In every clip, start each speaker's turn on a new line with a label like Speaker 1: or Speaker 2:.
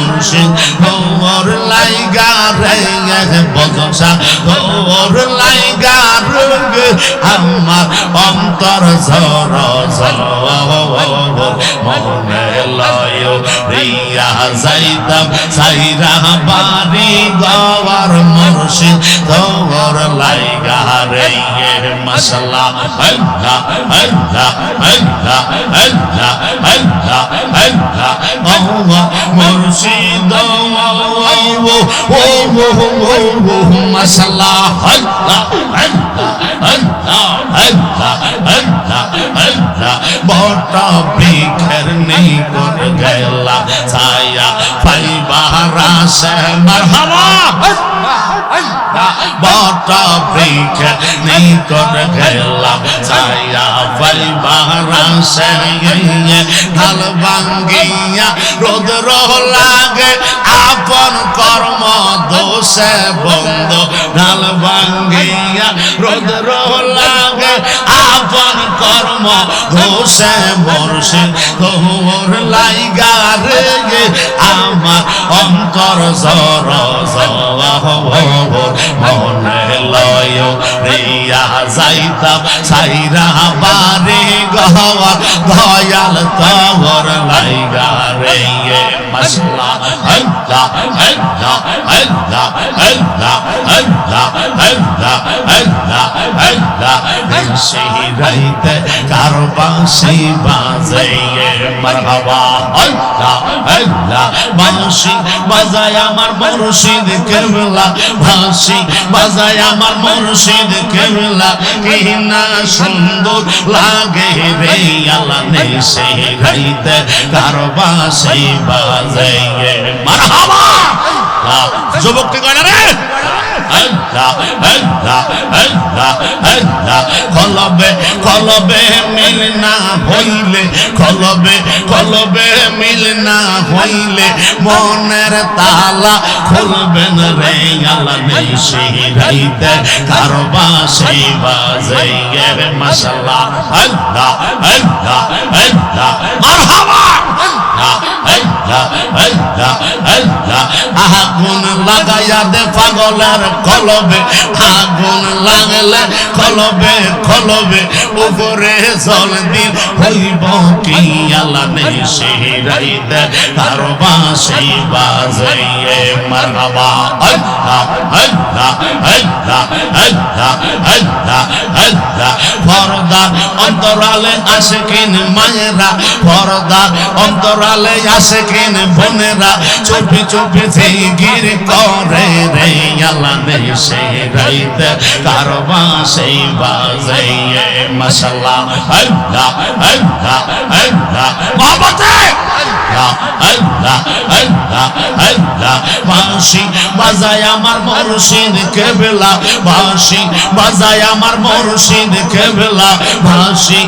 Speaker 1: মানুষ ওর লাইগা রে বদসা ওর লাইগা রে আমার অন্তর ঝর মনে লয় রিয়া যাইতাম সাইরা বাড়ি গওয়ার মুর্শিদ তোর লাইগা রে মশলা আল্লাহ আল্লাহ আল্লাহ আল্লাহ আল্লাহ আল্লাহ আল্লাহ মুর্শিদ ও ও ও ও মশলা আল্লাহ আল্লাহ বট বৃক্ষের নেই কোন গেলা ছায়া পাইবার সে মারহাবা বট বৃক্ষ নেই কোন গেলা ছায়া পাইবার সে ঢাল ভাঙ্গিয়া রোদ্র লাগে আপন কর্ম দোষে বন্ধ ঢাল ভাঙ্গিয়া রোদ্র লাগে আপন কর্ম দোষে বর্ষে তোর লাইগা রে আমার অন্তর জর মনে লয় রিয়া যাইতাম, সাইরা বারে গহর দয়াল তোর লাইগা রে মশলা আল্লাহ আল্লাহ আল্লাহ আল্লাহ আল্লাহ আল্লাহ আল্লাহ আল্লাহ। সেই রাইতে কারবাসি বাজে মারহাবা বাজায় আমার মুর্শিদ কেবলা বাজায় কেবলা, কি না সুন্দর লাগে রে আল্লাহ নেই সেই রাইতে কারবাসি বাজে মারহাবা! যুবককে কয় না রে? আল্লাহ আল্লাহ আল্লাহ আল্লাহ কলবে কলবে মিল না হইলে, কলবে কলবে মিল না হইলে মনের তালা খুলবেন রে আল্লাহ নেই সেই রাইতে কারবা সেই বাজে মাশাআল্লাহ আল্লাহ আল্লাহ আল্লাহ মারহাবা! আগুন লাগাইয়া দে পাগলের কলবে আগুন লাগলে কলবে কলবে উপরে জল দিন হইব কি আল্লাহ নেই সেই রাইতে তার বাসি বাজে মারহাবা আল্লাহ আল্লাহ আল্লাহ আল্লাহ আল্লাহ আল্লাহ পর্দা অন্তরালে আসে কিন মায়েরা, পর্দা অন্তরালে আসে কিন বোনেরা, চুপি চুপি জিগির করে রে আল্লাহ সে সেই রাইতে কারবা সেই বাজে মশাল্লাহ আল্লাহ আল্লাহ আল্লাহ বাবাতে আল্লাহ আল্লাহ আল্লাহ আল্লাহ বাঁশি বাজায় আমার মুর্শিদ কেবলা বাঁশি বাজায় আমার বাঁশি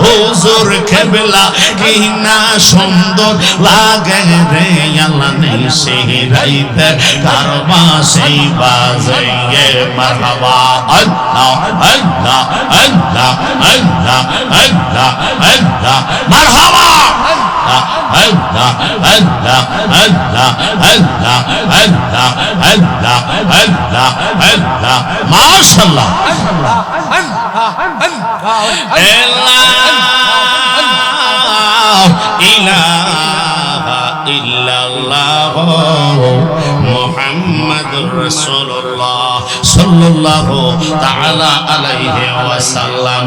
Speaker 1: হুজুর কেবলা। কি না সুন্দর লাগে রে আল্লাহ নেই সেই রাইতে কারবা সেই বাজে মারহাবা। আল্লাহ আল্লাহ আল্লাহ আল্লাহ আল্লাহ আল্লাহ, মারহাবা। আল্লাহ আল্লাহ আল্লাহ আল্লাহ আল্লাহ আল্লাহ আল্লাহ আল্লাহ মাশাআল্লাহ ইলাহা ইল্লাল্লাহ মুহাম্মাদুর রাসূলুল্লাহ সাল্লাল্লাহু তাআলা আলাইহি ওয়াসাল্লাম